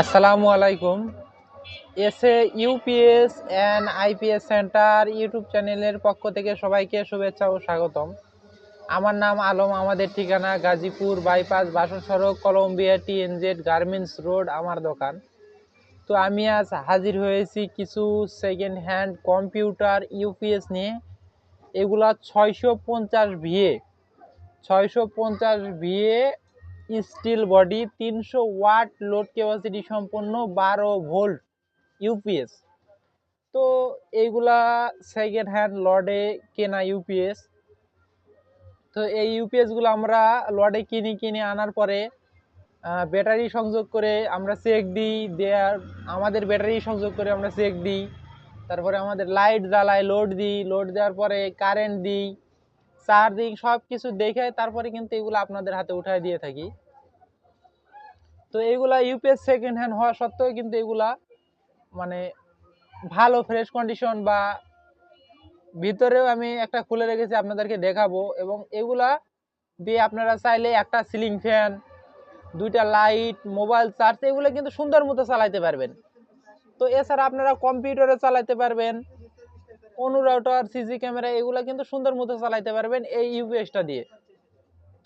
আসসালামু আলাইকুম। এসে UPS and IPS center YouTube চ্যানেলের পক্ষ থেকে সবাইকে শুভেচ্ছা ও স্বাগতম। আমার নাম আলম, আমাদের ঠিকানা গাজীপুর বাইপাস বাসন সড়ক কলম্বিয়া টিএনজেড গার্মেন্টস রোড, আমার দোকান। তো আমি আজ হাজির হয়েছি কিছু সেকেন্ড হ্যান্ড কম্পিউটার ইউপিএস নিয়ে। এগুলা ছয়শো পঞ্চাশ ভিএ, ছয়শো পঞ্চাশ ভিএ স্টিল বডি তিনশো ওয়াট লোড ক্যাপাসিটি সম্পন্ন বারো ভোল্ট ইউপিএস তো এইগুলা সেকেন্ড হ্যান্ড লডে কেনা ইউপিএস তো এই ইউপিএসগুলো আমরা লডে কিনে কিনে আনার পরে ব্যাটারি সংযোগ করে আমরা চেক দিই দেওয়ার আমাদের ব্যাটারি সংযোগ করে আমরা চেক দিই। তারপরে আমাদের লাইট জ্বালাই লোড দিই লোড দেওয়ার পরে কারেন্ট দিই। চার্জিং সব কিছু দেখে তারপরে কিন্তু এগুলো আপনাদের হাতে উঠায় দিয়ে থাকি। তো এইগুলা ইউপিএস সেকেন্ড হ্যান্ড হওয়া সত্ত্বেও কিন্তু এগুলা মানে ভালো ফ্রেশ কন্ডিশন বা ভিতরেও আমি একটা খুলে রেখেছি আপনাদেরকে দেখাবো এবং এগুলা দিয়ে আপনারা চাইলে একটা সিলিং ফ্যান দুইটা লাইট মোবাইল চার্জ এগুলো কিন্তু সুন্দর মতো চালাইতে পারবেন। তো এছাড়া আপনারা কম্পিউটারে চালাইতে পারবেন। অনুরাউটার সিসি ক্যামেরা এগুলো কিন্তু সুন্দর মতো চালাইতে পারবেন এই ইউপিএসটা দিয়ে।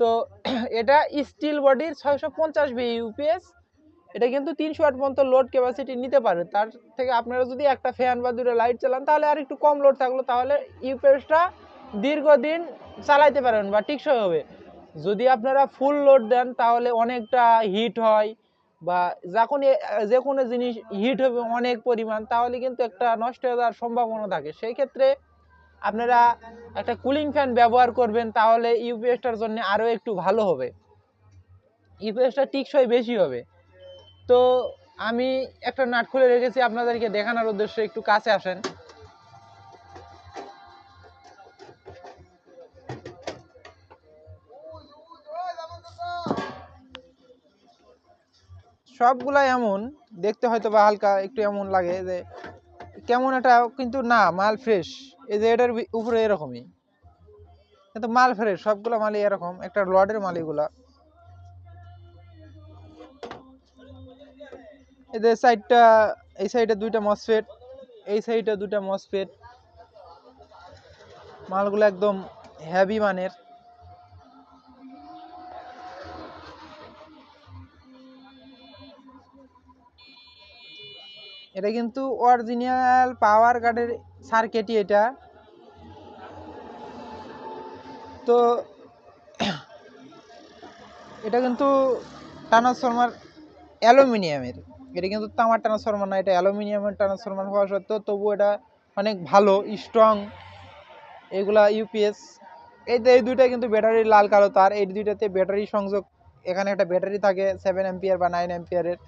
তো এটা স্টিল বডির ছয়শো পঞ্চাশ ভি ইউপিএস এটা কিন্তু তিনশো আট পর্যন্ত লোড ক্যাপাসিটি নিতে পারে। তার থেকে আপনারা যদি একটা ফ্যান বা দুটো লাইট চালান, তাহলে আর একটু কম লোড থাকল, তাহলে ইউপিএসটা দীর্ঘদিন চালাইতে পারবেন বা টিকসই হবে। যদি আপনারা ফুল লোড দেন, তাহলে অনেকটা হিট হয় বা যখন যে কোনো জিনিস হিট হবে অনেক পরিমাণ, তাহলে কিন্তু একটা নষ্ট হয়ে যাওয়ার সম্ভাবনা থাকে। সেই ক্ষেত্রে আপনারা একটা কুলিং ফ্যান ব্যবহার করবেন, তাহলে ইউপিএসটার জন্য আরও একটু ভালো হবে। ইউপিএসটা টিকসই বেশি হবে। তো আমি একটা নাট খুলে রেখেছি, আপনাদেরকে দেখানোর উদ্দেশ্যে একটু কাছে আসেন। সবগুলাই এমন, দেখতে হয়তো বা হালকা, একটু এমন লাগে যে কেমন একটা কিন্তু না, মাল ফ্রেশ এই যে এটার উপরে এরকমই। কিন্তু মাল ফ্রেশ সবগুলো মালই এরকম, একটা লডের মাল এগুলা। যে সাইডটা এই সাইডে দুইটা মসফেট এই সাইডে দুইটা মসফেট মালগুলো একদম হেভি মানের। এটা কিন্তু অরিজিনাল পাওয়ার কার্ডের সার্কিটই এটা। তো, এটা কিন্তু ট্রান্সফরমার অ্যালুমিনিয়ামের। এটা কিন্তু তামার ট্রান্সফরমার না, এটা অ্যালুমিনিয়ামের ট্রান্সফরমার হওয়া সত্ত্বেও তবু এটা অনেক ভালো স্ট্রং এগুলা ইউপিএস এই এই দুইটা কিন্তু ব্যাটারি লাল কালো তার, এই দুইটাতে ব্যাটারি সংযোগ, এখানে একটা ব্যাটারি থাকে সেভেন এম্পিয়ার বা নাইন এম্পিয়ারের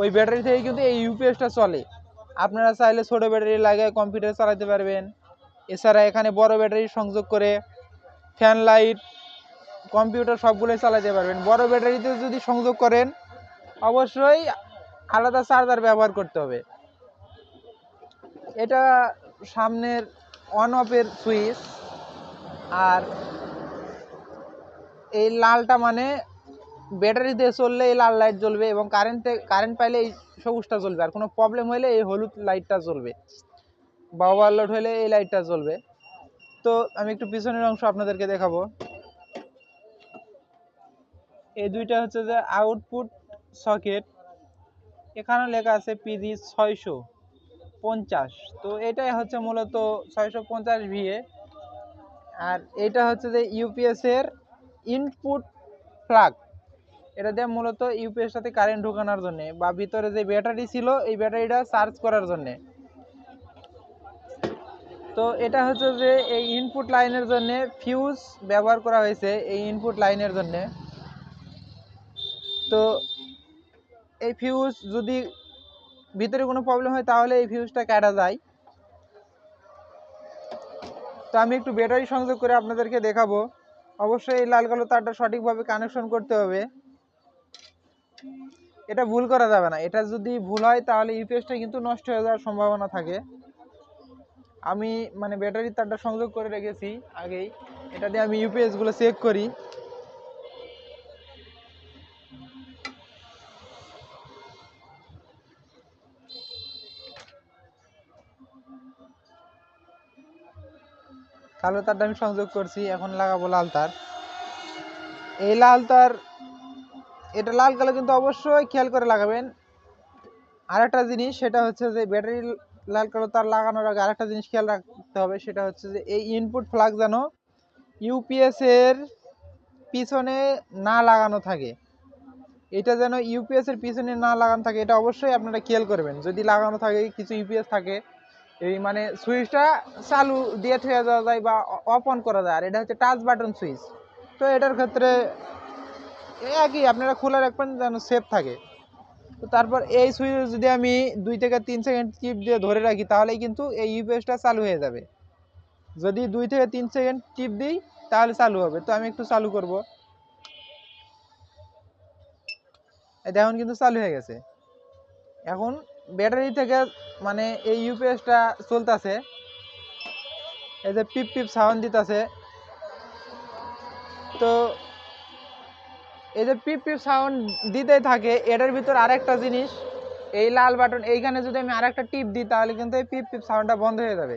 ওই ব্যাটারি থেকে কিন্তু এই ইউপিএসটা চলে। আপনারা চাইলে ছোটো ব্যাটারি লাগিয়ে কম্পিউটার চালাতে পারবেন। এছাড়া এখানে বড় ব্যাটারি সংযোগ করে ফ্যান লাইট কম্পিউটার সবগুলোই চালাতে পারবেন। বড় ব্যাটারিতে যদি সংযোগ করেন, অবশ্যই আলাদা চার্জার ব্যবহার করতে হবে। এটা সামনের অন অফের সুইচ আর এই লালটা মানে ব্যাটারি দিয়ে চললে এই লাল লাইট জ্বলবে এবং কারেন্টে কারেন্ট পাইলে এই সবুজটা জ্বলবে। আর কোনো প্রবলেম হলে এই হলুদ লাইটটা জ্বলবে। বা ওভারলোড হলে এই লাইটটা জ্বলবে। তো আমি একটু পিছনের অংশ আপনাদেরকে দেখাবো। এই দুইটা হচ্ছে যে আউটপুট সকেট এখানে লেখা আছে পিজি ছয়শো পঞ্চাশ। তো এটাই হচ্ছে মূলত ছয়শো পঞ্চাশ ভিএ আর এটা হচ্ছে যে ইউপিএস এর ইনপুট প্লাগ এটা দিয়ে মূলত ইউপিএস সাথে কারেন্ট ঢোকানোর জন্য বা ভিতরে যে ব্যাটারি ছিল, এই ব্যাটারিটা চার্জ করার জন্য। তো এটা হচ্ছে যে এই ইনপুট লাইনের জন্য ফিউজ ব্যবহার করা হয়েছে এই ইনপুট লাইনের জন্য। তো এই ফিউজ যদি ভিতরে কোনো প্রবলেম হয়, তাহলে এই ফিউজটা কাটা যায়। তো আমি একটু ব্যাটারি সংযোগ করে আপনাদেরকে দেখাবো। অবশ্যই এই লাল কালো তারটা সঠিকভাবে কানেকশন করতে হবে। এটা ভুল করা যাবে না। এটা যদি ভুল হয়, তাহলে ইউপিএসটা কিন্তু নষ্ট হয়ে যাওয়ার সম্ভাবনা থাকে। আমি মানে ব্যাটারি তারটা সংযোগ করে রেখেছি আগেই। এটা দিয়ে আমি ইউপিএসগুলো চেক করি। কালো তারটা আমি সংযোগ করছি। এখন লাগাবো লাল তার। এই লাল তার এটা লাল কালো কিন্তু অবশ্যই খেয়াল করে লাগাবেন। আরেকটা জিনিস, সেটা হচ্ছে যে ব্যাটারি লাল কালো তার লাগানোর আগে আরেকটা জিনিস খেয়াল রাখতে হবে, সেটা হচ্ছে যে এই ইনপুট ফ্লাগ যেন ইউপিএস এর পিছনে না লাগানো থাকে। এটা যেন ইউপিএস এর পিছনে না লাগানো থাকে, এটা অবশ্যই আপনারা খেয়াল করবেন। যদি লাগানো থাকে, কিছু ইউপিএস থাকে, এই মানে সুইচটা চালু দিয়ে থেকে যাওয়া যায় বা অফ অন করা যায়, আর এটা হচ্ছে টাচ বাটন সুইচ তো এটার ক্ষেত্রে একই আপনারা খোলা রাখবেন যেন সেফ থাকে। তো তারপর এই সুইচ যদি আমি দুই থেকে তিন সেকেন্ড টিপ দিয়ে ধরে রাখি, তাহলেই কিন্তু এই ইউপিএসটা চালু হয়ে যাবে। যদি দুই থেকে তিন সেকেন্ড টিপ দিই, তাহলে চালু হবে। তো আমি একটু চালু করব। এই দেখুন কিন্তু চালু হয়ে গেছে। এখন ব্যাটারি থেকে মানে এই ইউপিএসটা চলতেছে। এই যে পিপ পিপ সাউন্ড দিতেছে। তো এই যে পিপ পিপ সাউন্ড দিতেই থাকে, এটার ভিতর আরেকটা জিনিস, এই লাল বাটন, এইখানে যদি আমি আরেকটা টিপ দিই, তাহলে কিন্তু এই পিপ পিপ সাউন্ডটা বন্ধ হয়ে যাবে।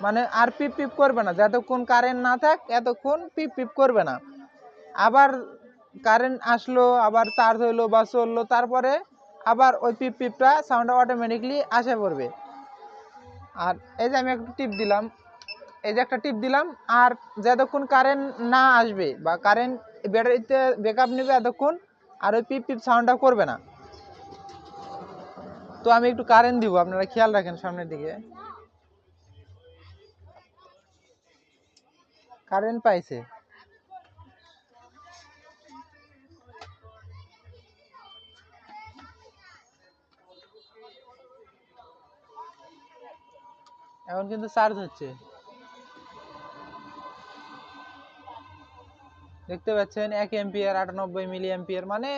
মানে আর পিপ পিপ করবে না, যতক্ষণ কারেন্ট না থাক, এতক্ষণ পিপ পিপ করবে না। আবার কারেন্ট আসলো, আবার চার্জ হইল বা চলল, তারপরে আবার ওই পিপ পিপটা সাউন্ডটা অটোমেটিকলি আসে পড়বে। আর এই যে আমি একটা টিপ দিলাম, এই যে একটা টিপ দিলাম, আর যতক্ষণ কারেন্ট না আসবে, বা কারেন্ট ব্যাটারিতে ব্যাকআপ নেবে এতক্ষণ, আর ওই পিপ পিপ সাউন্ডটা করবে না। তো আমি একটু কারেন্ট দিব, আপনারা খেয়াল রাখেন সামনের দিকে। কারেন্ট পাইছে। এখন কিন্তু চার্জ হচ্ছে। দেখতে পাচ্ছেন, এক এম্পিয়ার আটানব্বই মিলি এম্পিয়ার মানে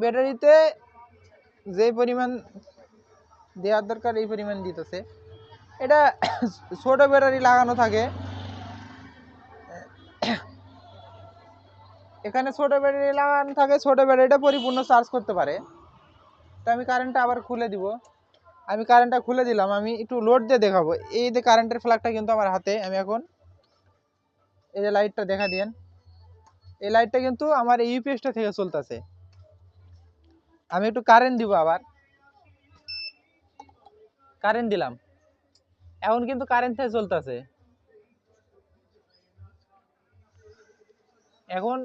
ব্যাটারিতে যে পরিমাণ দেওয়ার দরকার, এই পরিমাণ দিতেছে। এটা ছোট ব্যাটারি লাগানো থাকে। এখানে ছোট ব্যাটারি লাগানো থাকে, ছোট ব্যাটারিটা পরিপূর্ণ চার্জ করতে পারে। তো আমি কারেন্টটা আবার খুলে দিব। আমি কারেন্টটা খুলে দিলাম, আমি একটু লোড দিয়ে দেখাবো। এই যে কারেন্টের ফ্ল্যাগটা কিন্তু আমার হাতে, আমি এখন এই যে লাইটটা দেখা দিয়েন। এই লাইটটা কিন্তু আমার এই ইউপিএসটা থেকে চলতেছে। আমি একটু কারেন্ট দিব আবার। কারেন্ট দিলাম। এখন কিন্তু কারেন্ট থেকে চলতেছে। এখন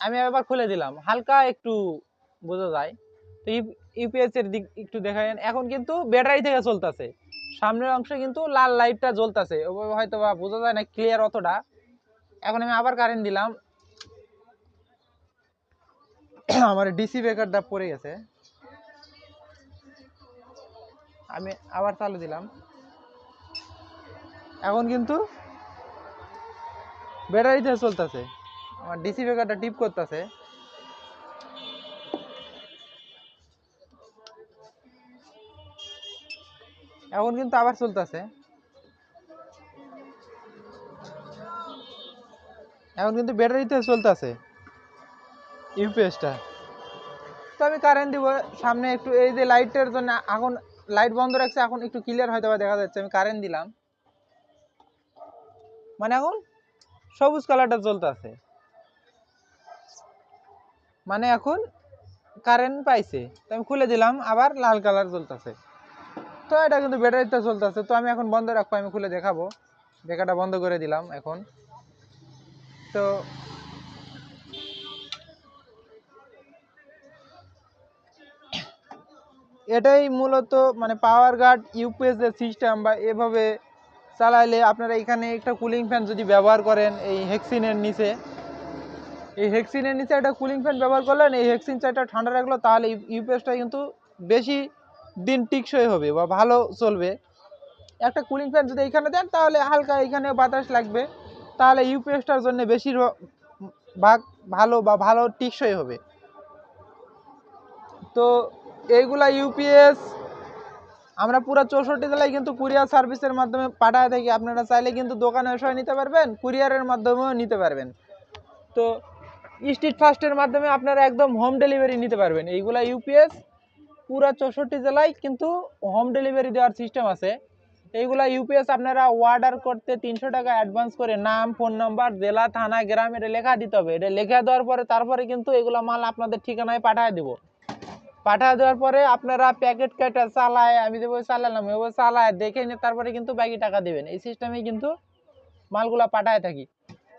আমি আবার খুলে দিলাম। হালকা একটু বোঝা যায়। তো ইউপিএস এর দিক একটু দেখায়েন। এখন কিন্তু ব্যাটারি থেকে চলতেছে। সামনের অংশে কিন্তু লাল লাইটটা জ্বলতেছে। হয়তো বা বোঝা যায় না ক্লিয়ার অতটা। এখন আমি আবার কারেন্ট দিলাম। আমার ডিসি ব্রেকারটা পড়ে গেছে। আমি আবার চালু দিলাম। এখন কিন্তু ব্যাটারিতে চলতেছে। আমার ডিসি ব্রেকারটা টিপ করতেছে। এখন কিন্তু আবার চলতেছে। এখন কিন্তু ব্যাটারিতে চলতেছে। ইউপিএসটা তো আমি কারেন্ট দিব, সামনে একটু এই যে লাইটের জন্য এখন লাইট বন্ধ রাখছে, এখন একটু ক্লিয়ার হয়তো দেখা যাচ্ছে, আমি কারেন্ট দিলাম। মানে এখন সবুজ কালারটা জ্বলতেছে। মানে এখন কারেন্ট পাইছে, তো আমি খুলে দিলাম, আবার লাল কালার জ্বলতেছে। তো এটা কিন্তু ব্যাটারিতে চলতেছে তো আমি এখন বন্ধ রাখব, আমি খুলে দেখাবো। দেখাটা বন্ধ করে দিলাম এখন। তো এটাই মূলত মানে পাওয়ার গার্ড ইউপিএস এর সিস্টেম বা এভাবে চালাইলে আপনারা এখানে একটা কুলিং ফ্যান যদি ব্যবহার করেন, এই হেক্সিনের নিচে। এই হেক্সিনের নিচে একটা কুলিং ফ্যান ব্যবহার করলেন, এই হেক্সিন চাইটা ঠান্ডা রাখল, তাহলে ইউপিএসটা কিন্তু বেশি দিন টিকসই হবে বা ভালো চলবে। একটা কুলিং ফ্যান যদি এখানে দেন, তাহলে হালকা এখানে বাতাস লাগবে, তাহলে ইউপিএসটার জন্য বেশির ভাগ ভালো বা ভালো টিকসই হবে। তো এইগুলা ইউপিএস আমরা পুরো চৌষট্টি জেলায় কিন্তু কুরিয়ার সার্ভিসের মাধ্যমে পাঠায় থাকি। আপনারা চাইলে কিন্তু দোকানে এসে নিতে পারবেন, কুরিয়ারের মাধ্যমেও নিতে পারবেন। তো স্ট্রিট ফাস্টের মাধ্যমে আপনারা একদম হোম ডেলিভারি নিতে পারবেন। এইগুলা ইউপিএস পুরা চৌষট্টি জেলায় কিন্তু হোম ডেলিভারি দেওয়ার সিস্টেম আছে। এইগুলা ইউপিএস আপনারা অর্ডার করতে তিনশো টাকা অ্যাডভান্স করে নাম ফোন নাম্বার জেলা, থানা গ্রাম এটা লেখা দিতে হবে। এটা লেখা দেওয়ার পরে তারপরে কিন্তু এগুলো মাল আপনাদের ঠিকানায় পাঠিয়ে দেবো। পাঠিয়ে দেওয়ার পরে আপনারা প্যাকেট কেটে চালায়, আমি দেবো চালালাম এবার চালায়, দেখে নিয়ে তারপরে কিন্তু বাকি টাকা দেবেন। এই সিস্টেমে কিন্তু মালগুলা পাঠায় থাকি।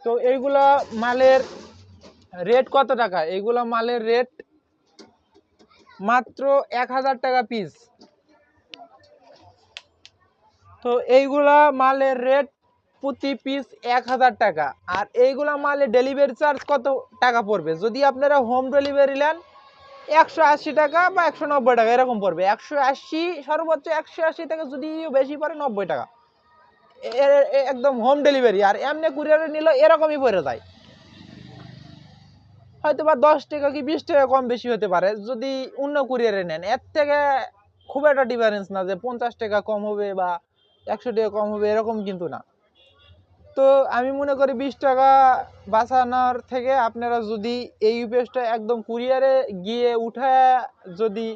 তো এইগুলা মালের রেট কত টাকা? এইগুলা মালের রেট মাত্র এক হাজার টাকা পিস তো এইগুলা মালের রেট প্রতি পিস এক হাজার টাকা। আর এইগুলা মালের ডেলিভারি চার্জ কত টাকা পড়বে? যদি আপনারা হোম ডেলিভারি নেন একশো আশি টাকা বা একশো নব্বই টাকা, এরকম পড়বে। একশো আশি, সর্বোচ্চ একশো আশি টাকা যদি বেশি পড়ে নব্বই টাকা। একদম হোম ডেলিভারি আর এমনি কুরিয়ারে নিল এরকমই পড়ে যায়। হয়তো বা দশ টাকা কি বিশ টাকা কম বেশি হতে পারে, যদি অন্য কুরিয়ারে নেন। এর থেকে খুব একটা ডিফারেন্স না যে পঞ্চাশ টাকা কম হবে বা একশো টাকা কম হবে, এরকম কিন্তু না। তো আমি মনে করি বিশ টাকা বাঁচানোর থেকে আপনারা যদি এই ইউপিএসটা একদম কুরিয়ারে গিয়ে উঠে যদি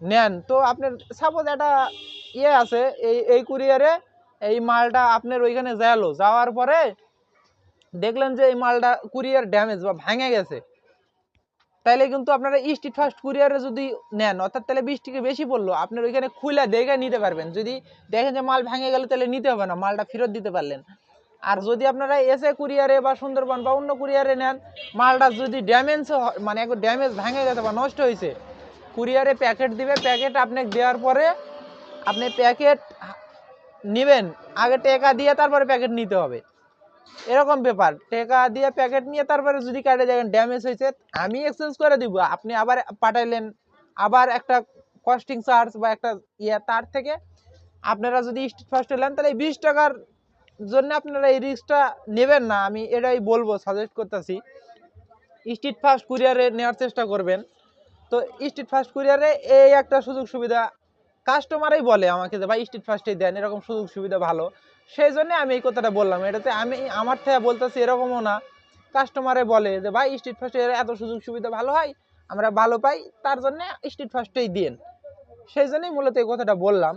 নেন, তো আপনার সাপোজ একটা ইয়ে আছে, এই এই কুরিয়ারে এই মালটা আপনার ওইখানে গেলো যাওয়ার পরে দেখলেন যে এই মালটা কুরিয়ার ড্যামেজ বা ভেঙে গেছে। তাইলে কিন্তু আপনারা স্ট্রিট ফাস্ট কুরিয়ারে যদি নেন, অর্থাৎ তাহলে বিশ টাকা বেশি পড়ল, আপনার ওইখানে খুলে দেখে নিতে পারবেন। যদি দেখেন যে মাল ভেঙে গেলে তাহলে নিতে হবে না, মালটা ফেরত দিতে পারলেন। আর যদি আপনারা এসে কুরিয়ারে বা সুন্দরবন বা অন্য কুরিয়ারে নেন, মালটা যদি ড্যামেজ মানে একটু ড্যামেজ ভেঙে গেছে বা নষ্ট হয়েছে, কুরিয়ারে প্যাকেট দিবে প্যাকেট আপনাকে দেওয়ার পরে আপনি প্যাকেট নেবেন, আগে টাকা দিয়ে তারপরে প্যাকেট নিতে হবে। এরকম ব্যাপার, টাকা দিয়ে প্যাকেট নিয়ে তারপরে যদি কাটে দেখেন ড্যামেজ হয়েছে, আমি এক্সচেঞ্জ করে দিব, আপনি আবার পাঠাইলেন, আবার একটা কস্টিং চার্জ বা একটা ইয়ে তার থেকে আপনারা যদি স্ট্রিট ফার্স্টে নেন, তাহলে বিশ টাকার জন্য আপনারা এই রিস্কটা নেবেন না। আমি এটাই বলব সাজেস্ট করতেছি। স্ট্রিট ফাস্ট কুরিয়ারে নেওয়ার চেষ্টা করবেন। তো স্ট্রিট ফাস্ট কুরিয়ারে এই একটা সুযোগ সুবিধা কাস্টমারই বলে আমাকে যে, ভাই স্ট্রিট ফাস্টেই দেন, এরকম সুযোগ সুবিধা ভালো। সেই জন্যে আমি এই কথাটা বললাম। এটাতে আমি, আমার থেকে বলতেছি এরকমও না। কাস্টমারে বলে যে, ভাই স্ট্রিট ফাস্টে এত সুযোগ সুবিধা ভালো হয়, আমরা ভালো পাই, তার জন্য স্ট্রিট ফাস্টেই দিন সেই জন্যই মূলত এই কথাটা বললাম।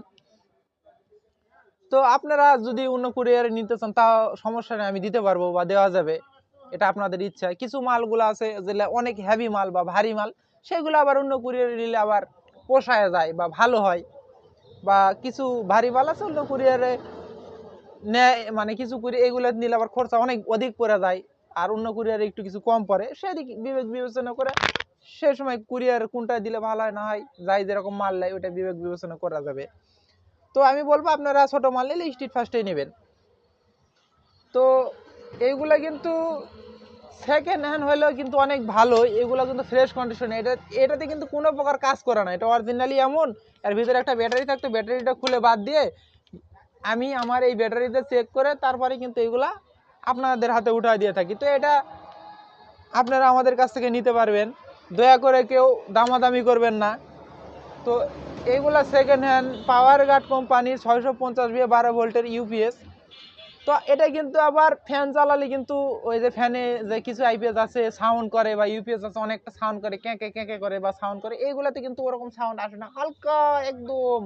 তো আপনারা যদি অন্য কুরিয়ারে নিতে চান তা সমস্যা নেই, আমি দিতে পারব বা দেওয়া যাবে। এটা আপনাদের ইচ্ছা। কিছু মালগুলো আছে, যেগুলো অনেক হেভি মাল বা ভারী মাল, সেগুলো আবার অন্য কুরিয়ারে নিলে আবার পোষায় যায় বা ভালো হয়। বা কিছু ভারী মাল আছে, অন্য কুরিয়ারে নেয় মানে কিছু কুরি এগুলো নিলে আবার খরচা অনেক অধিক পড়ে যায়। আর অন্য কুরিয়ারে একটু কিছু কম পড়ে, সেদিক বিবেক বিবেচনা করে সে সময় কুরিয়ার কোনটা দিলে ভালো হয়, না হয়, যাই যেরকম মাল নেয় ওটা বিবেক বিবেচনা করা যাবে। তো আমি বলব আপনারা ছোটো মাল নিলে স্ট্রিট ফার্স্টেই নেবেন। তো এইগুলা কিন্তু সেকেন্ড হ্যান্ড হলেও কিন্তু অনেক ভালো, এগুলো কিন্তু ফ্রেশ কন্ডিশন এটা, এটাতে কিন্তু কোনো প্রকার কাজ করে না। এটা অরিজিনালি এমন, এর ভিতরে একটা ব্যাটারি থাকতো ব্যাটারিটা খুলে বাদ দিয়ে আমি আমার এই ব্যাটারিতে চেক করে তারপরে কিন্তু এগুলা আপনাদের হাতে উঠায় দিয়ে থাকি। তো এটা আপনারা আমাদের কাছ থেকে নিতে পারবেন। দয়া করে কেউ দামাদামি করবেন না। তো এইগুলা সেকেন্ড হ্যান্ড পাওয়ার গার্ড কোম্পানির ছয়শো পঞ্চাশ বিয়ে বারো ভোল্টের ইউপিএস তো এটা কিন্তু আবার ফ্যান চালালে কিন্তু ওই যে ফ্যানে যে কিছু আইপিএস আছে সাউন্ড করে বা ইউপিএস আছে, অনেকটা সাউন্ড করে, ক্যাঁকে ক্যাঁকে করে বা সাউন্ড করে এইগুলাতে কিন্তু ওরকম সাউন্ড আসে না। হালকা একদম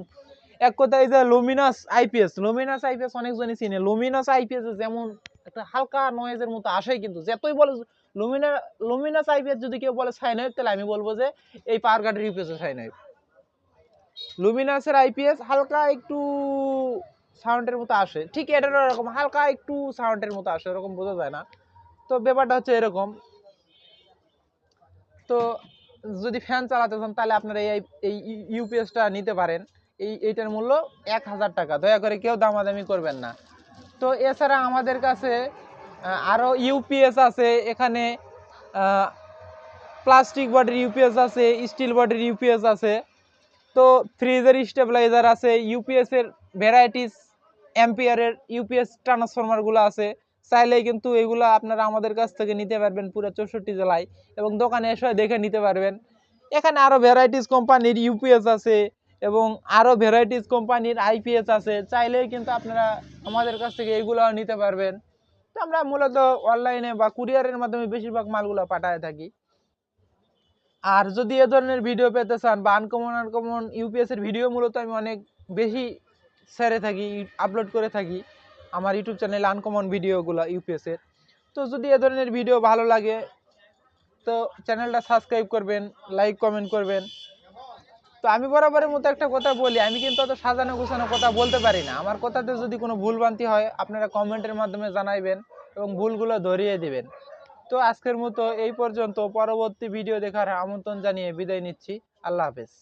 এক কথায় যে লুমিনাস আইপিএস লুমিনাস আইপিএস অনেকজনই চিনে। লুমিনাস আইপিএস যেমন একটা হালকা নয়েজের মতো আসে কিন্তু। যতই বলে লুমিনা লুমিনাস আইপিএস যদি কেউ বলে সাইন তাহলে আমি বলব যে এই পাওয়ার গার্ডের ইউপিএস সাইন লুমিনাসের আইপিএস হালকা একটু সাউন্ডের মতো আসে। ঠিক এটারও এরকম হালকা একটু সাউন্ডের মতো আসে এরকম বোঝা যায় না। তো ব্যাপারটা হচ্ছে এরকম। তো যদি ফ্যান চালাতে চান তাহলে আপনারা এই এই ইউপিএসটা নিতে পারেন। এই এইটার মূল্য এক হাজার টাকা। দয়া করে কেউ দামাদামি করবেন না। তো এছাড়া আমাদের কাছে আহ, আরও ইউপিএস আছে। এখানে প্লাস্টিক বডির ইউপিএস আছে স্টিল বডির ইউপিএস আছে। তো ফ্রিজের স্টেবিলাইজার আছে ইউপিএস এর ভ্যারাইটিস অ্যাম্পিয়ারের ইউপিএস ট্রান্সফরমারগুলো আছে। চাইলে কিন্তু এগুলো আপনারা আমাদের কাছ থেকে নিতে পারবেন পুরো চৌষট্টি জেলায় এবং দোকানে এসে দেখে নিতে পারবেন। এখানে আরও ভ্যারাইটিস কোম্পানির ইউপিএস আছে এবং আরও ভ্যারাইটিস কোম্পানির আইপিএস আছে। চাইলেই কিন্তু আপনারা আমাদের কাছ থেকে এগুলো নিতে পারবেন। তো আমরা মূলত অনলাইনে বা কুরিয়ারের মাধ্যমে বেশিরভাগ মালগুলো পাঠায় থাকি। আর যদি এ ধরনের ভিডিও পেতে চান বা আনকমন আনকমন ইউপিএস এর ভিডিও মূলত আমি অনেক বেশি ছেড়ে থাকি আপলোড করে থাকি আমার ইউটিউব চ্যানেলে আনকমন ভিডিওগুলো ইউপিএসের তো যদি এ ধরনের ভিডিও ভালো লাগে, তো চ্যানেলটা সাবস্ক্রাইব করবেন লাইক কমেন্ট করবেন। তো আমি বরাবরের মতো একটা কথা বলি, আমি কিন্তু অত সাজানো গোছানো কথা বলতে পারি না। আমার কথাতে যদি কোনো ভুলভ্রান্তি হয়, আপনারা কমেন্টের মাধ্যমে জানাইবেন এবং ভুলগুলো ধরিয়ে দিবেন। তো আজকের মতো এই পর্যন্ত। পরবর্তী ভিডিও দেখার আমন্ত্রণ জানিয়ে বিদায় নিচ্ছি। আল্লাহ হাফেজ।